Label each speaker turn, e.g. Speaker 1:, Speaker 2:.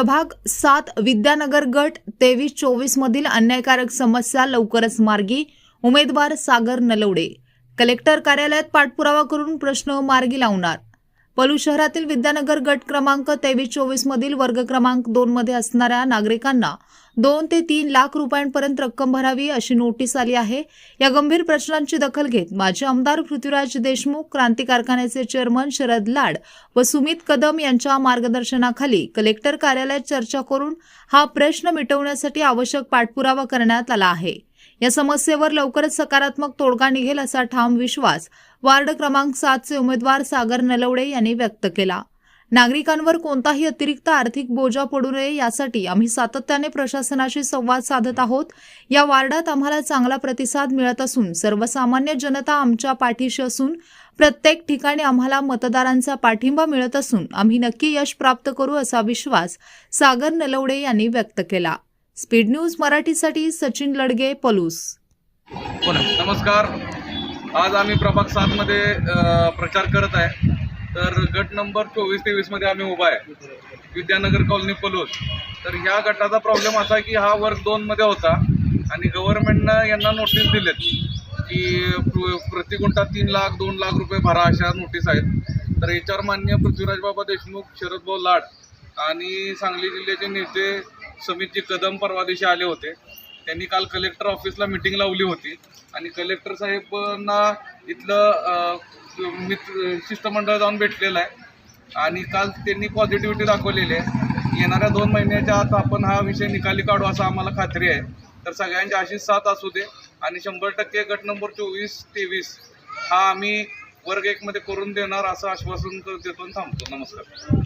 Speaker 1: प्रभाग सात विद्यानगर गट तेवीस चोवीस मधील अन्यायकारक समस्या लवकरच मार्गी. उमेदवार सागर नलवडे. कलेक्टर कार्यालयात पाठपुरावा करून प्रश्न मार्गी लावणार. पलू शहरातील विद्यानगर गट क्रमांक तेवीस चोवीस मधील वर्ग क्रमांक दोन मध्ये असणाऱ्या नागरिकांना दोन ते तीन लाख रुपयांपर्यंत रक्कम भरावी अशी नोटीस आली आहे. या गंभीर प्रश्नांची दखल घेत माजी आमदार पृथ्वीराज देशमुख क्रांती कारखान्याचे चेअरमन शरद लाड व सुमित कदम यांच्या मार्गदर्शनाखाली कलेक्टर कार्यालयात चर्चा करून हा प्रश्न मिटवण्यासाठी आवश्यक पाठपुरावा करण्यात आला आहे. या समस्येवर लवकरच सकारात्मक तोडगा निघेल असा ठाम विश्वास वार्ड क्रमांक सातचे उमेदवार सागर नलवडे यांनी व्यक्त केला. नागरिकांवर कोणताही अतिरिक्त आर्थिक बोजा पडू नये यासाठी आम्ही सातत्याने प्रशासनाशी संवाद साधत आहोत. या वार्डात आम्हाला चांगला प्रतिसाद मिळत असून सर्वसामान्य जनता आमच्या पाठीशी असून प्रत्येक ठिकाणी आम्हाला मतदारांचा पाठिंबा मिळत असून आम्ही नक्की यश प्राप्त करू असा विश्वास सागर नलवडे यांनी व्यक्त केला. स्पीड न्यूज मराठीसाठी सचिन लडगे पलूस.
Speaker 2: हो नमस्कार. आज आम्ही प्रभाग सातमध्ये मध्ये प्रचार करत आहे. तर गट नंबर चोवीस तेवीसमध्ये आम्ही उभा आहे. विद्यानगर कॉलनी पलूस. तर ह्या गटाचा प्रॉब्लेम असा की हा वर्ग दोनमध्ये होता. आणि गव्हर्नमेंटनं यांना नोटीस दिलेत की प्र- प्रति गुंठा तीन लाख दोन लाख रुपये भरा अशा नोटीस आहेत. तर याच्यावर मान्य पृथ्वीराज बाबा देशमुख शरदभाऊ लाड आणि सांगली जिल्ह्याचे नेते समितजी कदम परवा दिवशी आले होते. त्यांनी काल कलेक्टर ऑफिसला मिटिंग लावली होती. आणि कलेक्टर साहेबांना इथलं अ, शिष्टमंडळ जाऊन भेटलेलं आहे. आणि काल त्यांनी पॉझिटिव्हिटी दाखवलेली आहे. येणाऱ्या दोन महिन्याच्या आत आपण हा विषय निकाली काढू असं आम्हाला खात्री आहे. तर सगळ्यांची अशी साथ असू दे. आणि शंभर टक्के गट नंबर चोवीस तेवीस हा आम्ही वर्ग एकमध्ये करून देणार असं आश्वासन देतो आणि थांबतो. नमस्कार.